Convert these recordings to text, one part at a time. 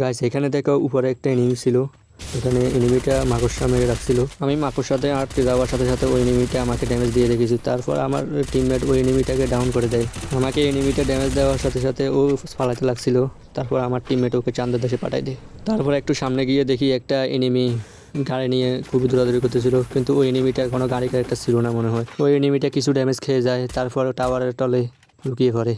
Guys এখানে দেখো উপরে একটা এনিমি ছিল। এখানে এনিমিটা মাকড়সা মেরে রাখছিল। আমি মাকড়সাতে আটকে যাওয়ার সাথে সাথে ওই এনিমিটা আমাকে ড্যামেজ দিয়ে রেখেছি। তারপর আমার টিমমেট ওই এনিমিটাকে ডাউন করে দেয়। আমাকে এনিমিটা ড্যামেজ দেওয়ার সাথে সাথে ও পালাতে লাগছিল। তারপর আমার টিমমেট ওকে চান্দের দেশে পাঠাই দেয়। তারপর একটু সামনে গিয়ে দেখি একটা এনিমি গাড়ি নিয়ে খুবই দৌড়াদৌড়ি করতেছিল। কিন্তু ওই এনিমিটা কোনো গাড়ি ক্যারেক্টার ছিল না মনে হয়। ওই এনিমিটা কিছু ড্যামেজ খেয়ে যায়। তারপর টাওয়ারের তলে লুকিয়ে পড়ে।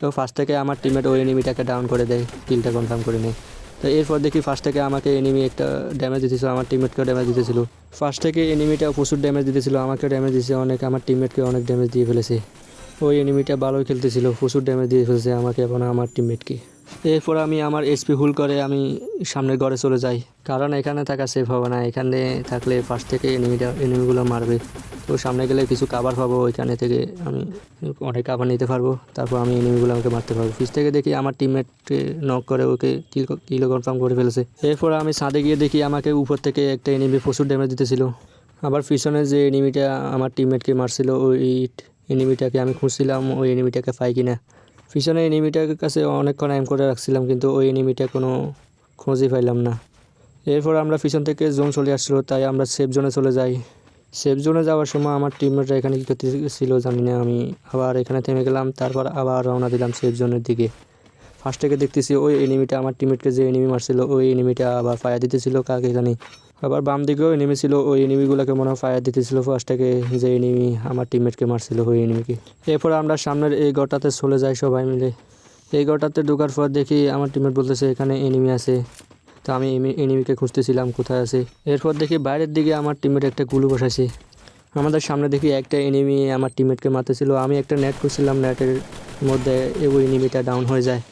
তো ফার্স্ট থেকে আমার টিমমেট ওই এনিমিটাকে ডাউন করে দেয় কিলটা কনফার্ম করে নেয়। তো এরপর দেখি ফার্স্ট থেকে আমাকে এনিমি একটা ড্যামেজ দিতেছিল, আমার টিমমেটকেও ড্যামেজ দিতেছিল। ফার্স্ট থেকে এনিমিটা প্রচুর ড্যামেজ দিতেছিল আমাকে ড্যামেজ দিয়েছে অনেক আমার টিমমেটকে অনেক ড্যামেজ দিয়ে ফেলেছে। ওই এনিমিটা ভালোই খেলতেছিল, প্রচুর ড্যামেজ দিয়ে ফেলেছে আমাকে এবং আমার টিমমেটকে এরপর আমি আমার এসপি হুল করে আমি সামনের ঘরে চলে যাই, কারণ এখানে থাকা সেফ হবে না, এখানে থাকলে ফার্স্ট থেকে এনিমিটা এনিমিগুলো মারবে। তো সামনে গেলে কিছু কাবার পাবো, ওইখানে থেকে আমি অনেক কাবার নিতে পারব। তারপর আমি এনিমিগুলো আমাকে মারতে পারব। ফিস থেকে দেখি আমার টিমমেট নক করে, ওকে কিল কিলো কনফার্ম করে ফেলেছে। এরপর আমি ছাদে গিয়ে দেখি আমাকে উপর থেকে একটা এনিমি প্রচুর ড্যামেজ দিতেছিল। আবার পিছনে যে এনিমিটা আমার টিমমেটকে মারছিল, ওই এনিমিটাকে আমি খুঁজছিলাম, ওই এনিমিটাকে পাই কিনা। পিছনে এনিমিটার কাছে অনেকক্ষণ এম করে রাখছিলাম, কিন্তু ওই এনিমিটা কোনো খোঁজই পাইলাম না। এরপর আমরা পিছন থেকে জোন চলে আসছিল, তাই আমরা সেফ জোনে চলে যাই। সেফ জোনে যাওয়ার সময় আমার টিমমেটরা এখানে কী করতেছিল জানি না, আমি আবার এখানে থেমে গেলাম, তারপর আবার রওনা দিলাম সেফ জোনের দিকে। ফার্স্ট থেকে দেখতেছি ওই এনিমিটা আমার টিমমেটকে যে এনিমি মারছিল, ওই এনিমিটা আবার ফায়ার দিতেছিল কাকে জানি। আবার বাম দিকেও এনিমি ছিল, ওই এনিমিগুলোকে মনে হয় ফায়ার দিতেছিল ফার্স্ট থেকে যে এনিমি আমার টিমমেটকে মারছিল ওই এনিমিকে এরপর আমরা সামনের এই ঘরটাতে চলে যাই সবাই মিলে। এই ঘরটাতে ঢোকার পর দেখি আমার টিমমেট বলতেছে, এখানে এনিমি আছে। তো আমি এনিমিকে খুঁজতেছিলাম কোথায় আছে? এরপর দেখি বাইরের দিকে আমার টিমমেট একটা গুলু বসাইছে। আমাদের সামনে দেখি একটা এনিমি আমার টিমমেটকে মারতেছিল। আমি একটা নেট করছিলাম নেটের মধ্যে ওই এনিমিটা ডাউন হয়ে যায়।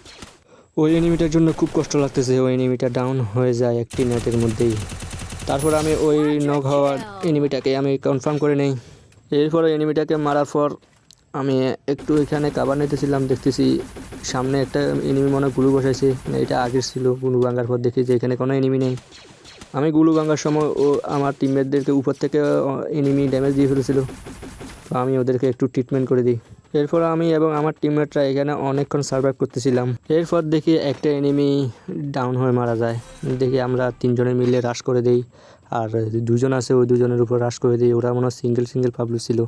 ওই এনিমিটার জন্য খুব কষ্ট লাগতেছে ওই এনিমিটা ডাউন হয়ে যায় একটি নেটের মধ্যেই। তারপর আমি ওই নক হওয়ার এনিমিটাকে আমি কনফার্ম করে নেই। এরপর এনিমিটাকে মারার পর আমি একটু এখানে কাবার নিতেছিলাম, দেখতেছি সামনে একটা এনিমি মনে গুলু বসাইছে। এটা আগের ছিল, গুলু ভাঙার পর দেখি যে এখানে কোনো এনিমি নেই। আমি গুলু ভাঙার সময় ও আমার টিমমেটদেরকে উপর থেকে এনিমি ড্যামেজ দিয়ে ফেলেছিল। তো আমি ওদেরকে একটু ট্রিটমেন্ট করে দিই। এরপর আমি এবং আমার টিমমেটরা এখানে অনেকক্ষণ সার্ভাইভ করতেছিলাম। এরপর দেখি একটা এনিমি ডাউন হয়ে মারা যায়। দেখি আমরা তিনজনে মিলে রাশ করে দেই। আর দুজন আছে, ওই দুজনের উপর রাশ করে দিই। ওরা মনে হয় সিঙ্গেল সিঙ্গেল পাবলিক ছিল।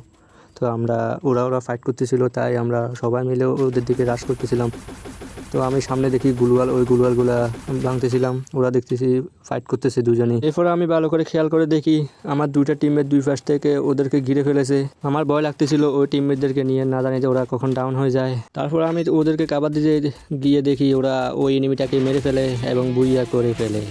তো আমরা, ওরা ওরা ফাইট করতেছিল, তাই আমরা সবাই মিলে ওদের দিকে রাশ করতেছিলাম। তো আমি সামনে দেখি গুলওয়াল ওই গুলওয়ালগুলা ভাঙতেছিলাম, ওরা দেখতেছি ফাইট করতেছে দুজনে এরপর আমি ভালো করে খেয়াল করে দেখি, আমার দুইটা টিমের দুই পাশ থেকে ওদেরকে ঘিরে ফেলেছে। আমার ভয় লাগতেছিল ওই টিমমেটদেরকে নিয়ে, না জানি যে ওরা কখন ডাউন হয়ে যায়। তারপর আমি ওদেরকে কাবার দিয়ে গিয়ে দেখি ওরা ওই এনিমিটাকে মেরে ফেলে এবং বুইয়া করে ফেলে।